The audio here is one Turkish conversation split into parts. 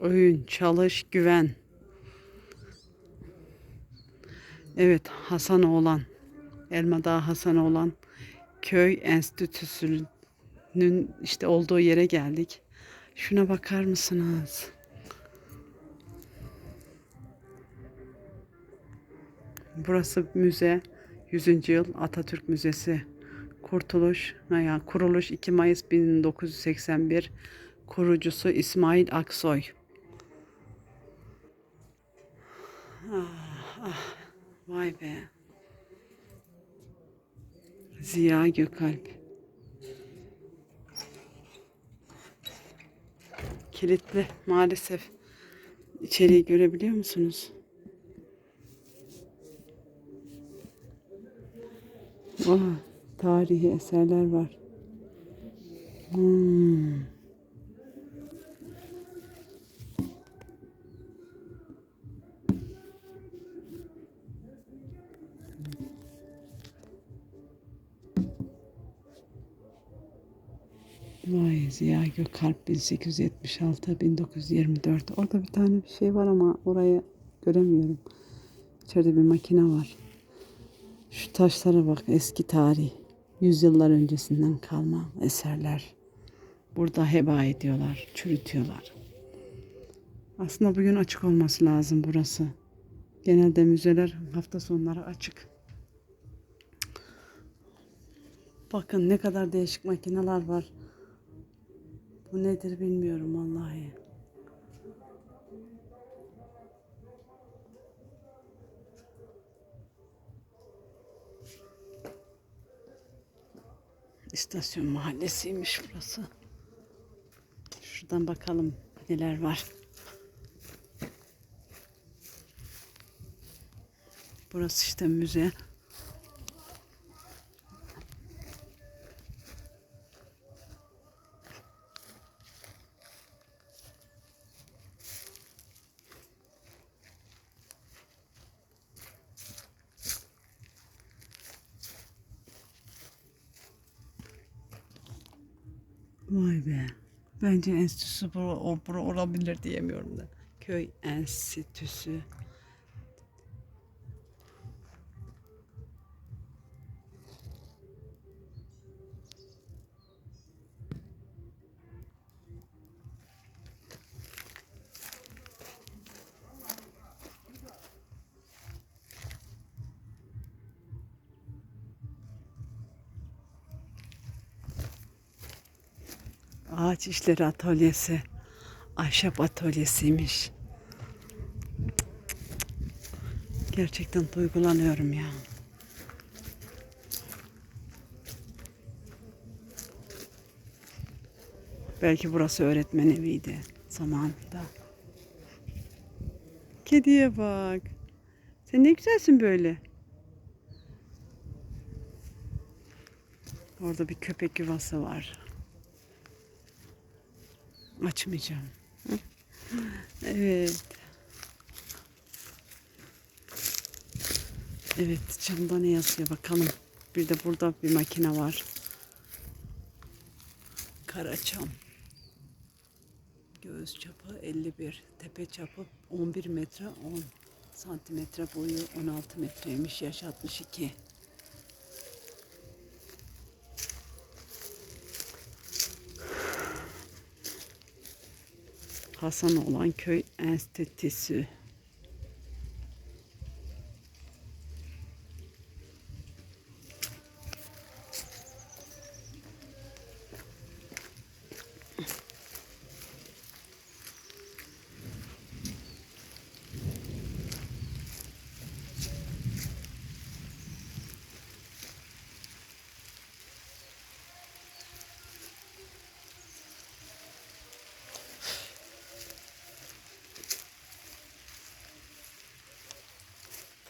Öğün, çalış, güven. Evet, Hasanoğlan. Elmadağ Hasanoğlan köy enstitüsünün işte olduğu yere geldik. Şuna bakar mısınız? Burası müze. 100. yıl Atatürk Müzesi. Kurtuluş, ya kuruluş 2 Mayıs 1981. Kurucusu İsmail Aksoy. Ah, ah, vay be. Ziya Gökalp. Kilitli maalesef. İçeriği görebiliyor musunuz? Aa, tarihi eserler var. Hmm. Vay Ziya Gökalp 1876-1924. Orada bir tane bir şey var ama orayı göremiyorum. İçeride bir makine var. Şu taşlara bak eski tarih. Yüzyıllar öncesinden kalma eserler. Burada heba ediyorlar, çürütüyorlar. Aslında bugün açık olması lazım burası. Genelde müzeler hafta sonları açık. Bakın ne kadar değişik makineler var. Bu nedir bilmiyorum vallahi. İstasyon mahallesiymiş burası. Şuradan bakalım neler var. Burası işte müze. Vay be. Bence enstitüsü bura, o, bura olabilir diyemiyorum da. Köy enstitüsü. Ağaç işleri atölyesi. Ahşap atölyesiymiş. Gerçekten duygulanıyorum ya. Belki burası öğretmen eviydi zamanında. Kediye bak. Sen ne güzelsin böyle. Orada bir köpek yuvası var. Açmayacağım. Evet. Evet camda ne yazıyor bakalım. Bir de burada bir makine var. Karaçam. Göğüs çapı 51. Tepe çapı 11 metre 10 santimetre boyu 16 metreymiş. Yaş 62. Hasan olan köy enstitüsü.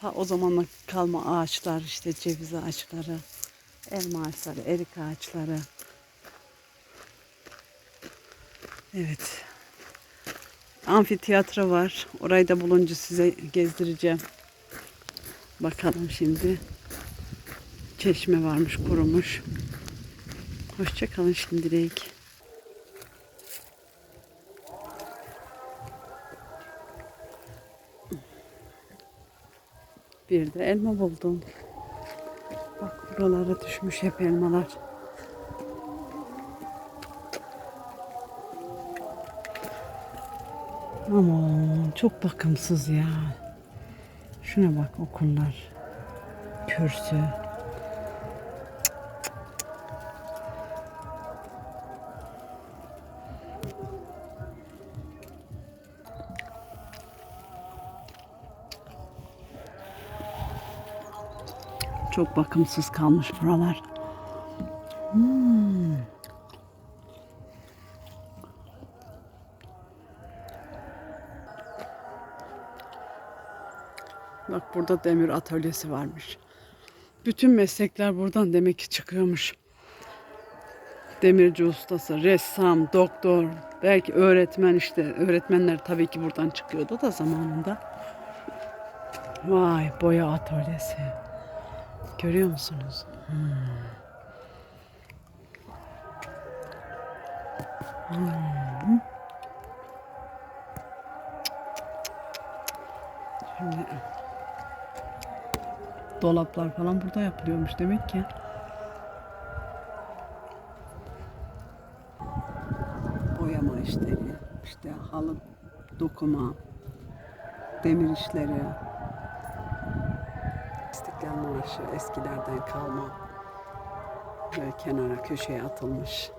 Ta o zamanlar kalma ağaçlar işte ceviz ağaçları, elma ağaçları, erik ağaçları. Evet. Amfiteyatro var. Orayı da bulunca size gezdireceğim. Bakalım şimdi. Çeşme varmış, kurumuş. Hoşça kalın şimdilik. Bir elma buldum. Bak buralara düşmüş hep elmalar. Aman çok bakımsız ya. Şuna bak okullar. Kürsü. Çok bakımsız kalmış buralar. Hmm. Bak burada demir atölyesi varmış. Bütün meslekler buradan demek ki çıkıyormuş. Demirci ustası, ressam, doktor, belki öğretmen işte. Öğretmenler tabii ki buradan çıkıyordu da zamanında. Vay boya atölyesi. Görüyor musunuz? Hmm. Hmm. Şimdi dolaplar falan burada yapılıyormuş demek ki. Boyama işleri, işte halı dokuma, demir işleri, İstiklal Marşı eskilerden kalma. Böyle kenara köşeye atılmış.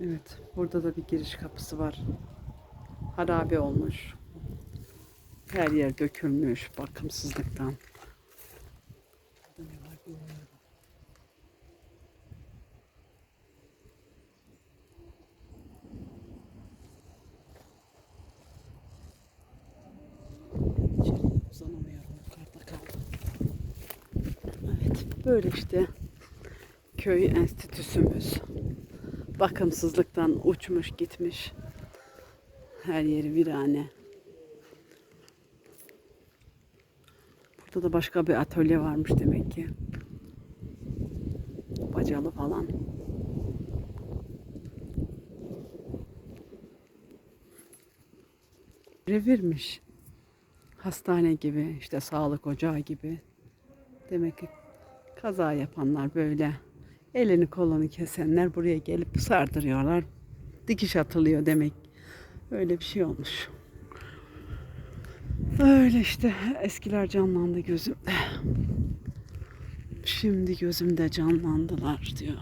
Evet, burada da bir giriş kapısı var. Harabe olmuş. Her yer dökülmüş bakımsızlıktan. Burada ne var bilmiyorum. İçeriye uzanamıyorum. Yukarıda kaldım. Evet, böyle işte köy enstitüsümüz. Bakımsızlıktan uçmuş gitmiş. Her yeri virane. Burada da başka bir atölye varmış demek ki. Bacalı falan. Revirmiş. Hastane gibi, işte sağlık ocağı gibi. Demek ki kaza yapanlar böyle elini kolunu kesenler buraya gelip sardırıyorlar. Dikiş atılıyor demek. Öyle bir şey olmuş. Öyle işte eskiler canlandı gözümde. Şimdi gözümde canlandılar diyor.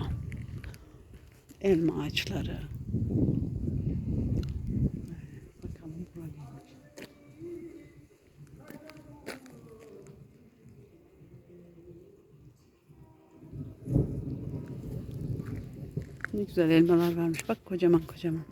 Elma ağaçları. Ne güzel elmalar varmış. Bak kocaman kocaman.